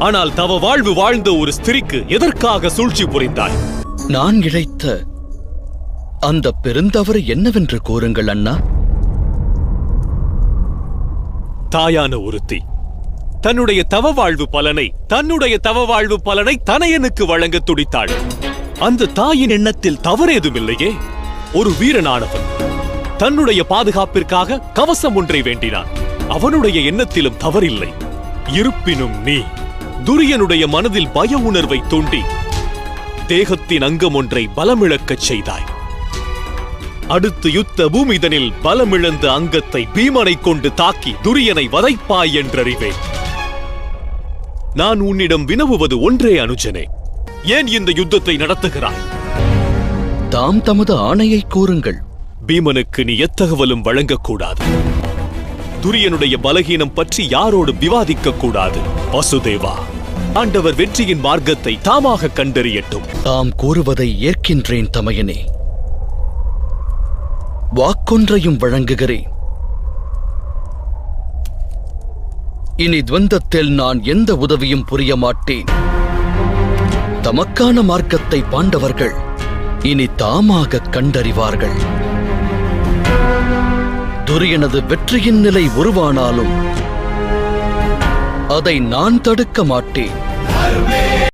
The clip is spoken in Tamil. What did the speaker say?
ஆனால் தவ வாழ்வு வாழ்ந்த ஒரு ஸ்திரிக்கு எதற்காக சூழ்ச்சி புரிந்தாய்? நான் இழைத்த அந்த பெருந்தவறு என்னவென்று கூறுங்கள் அண்ணா? தாயான ஒருத்தி தன்னுடைய தவ வாழ்வு பலனை தன்னுடைய தவ வாழ்வு பலனை தனையனுக்கு வழங்க துடித்தாள். அந்த தாயின் எண்ணத்தில் தவறேதுமில்லையே. ஒரு வீரனானவன் தன்னுடைய பாதுகாப்பிற்காக கவசம் ஒன்றை வேண்டினான். அவனுடைய எண்ணத்திலும் தவறில்லை. இருப்பினும் நீ துரியனுடைய மனதில் பய உணர்வை தூண்டி தேகத்தின் அங்கம் ஒன்றை பலமிழக்கச் செய்தாய். அடுத்து யுத்த பூமிதனில் பலமிழந்த அங்கத்தை பீமனை கொண்டு தாக்கி துரியனை வதைப்பாய் என்றறிவேன். நான் உன்னிடம் வினவுவது ஒன்றே அனுஜனே. ஏன் இந்த யுத்தத்தை நடத்துகிறாய்? தாம் தமது ஆணையை கூறுங்கள். பீமனுக்கு நீ எத்தகவலும் வழங்கக்கூடாது. துரியனுடைய பலகீனம் பற்றி யாரோடு விவாதிக்க கூடாது வசுதேவா ஆண்டவர் வெற்றியின் மார்க்கத்தை தாமாக கண்டறியட்டும். தாம் கூறுவதை ஏற்கின்றேன் தமையனே. வாக்கொன்றையும் வழங்குகிறேன். இனி துவந்தத்தில் நான் எந்த உதவியும் புரிய மாட்டேன். தமக்கான மார்க்கத்தை பாண்டவர்கள் இனி தாமாக கண்டறிவார்கள். துரியனது வெற்றியின் நிலை உருவானாலும் அதை நான் தடுக்க மாட்டேன்.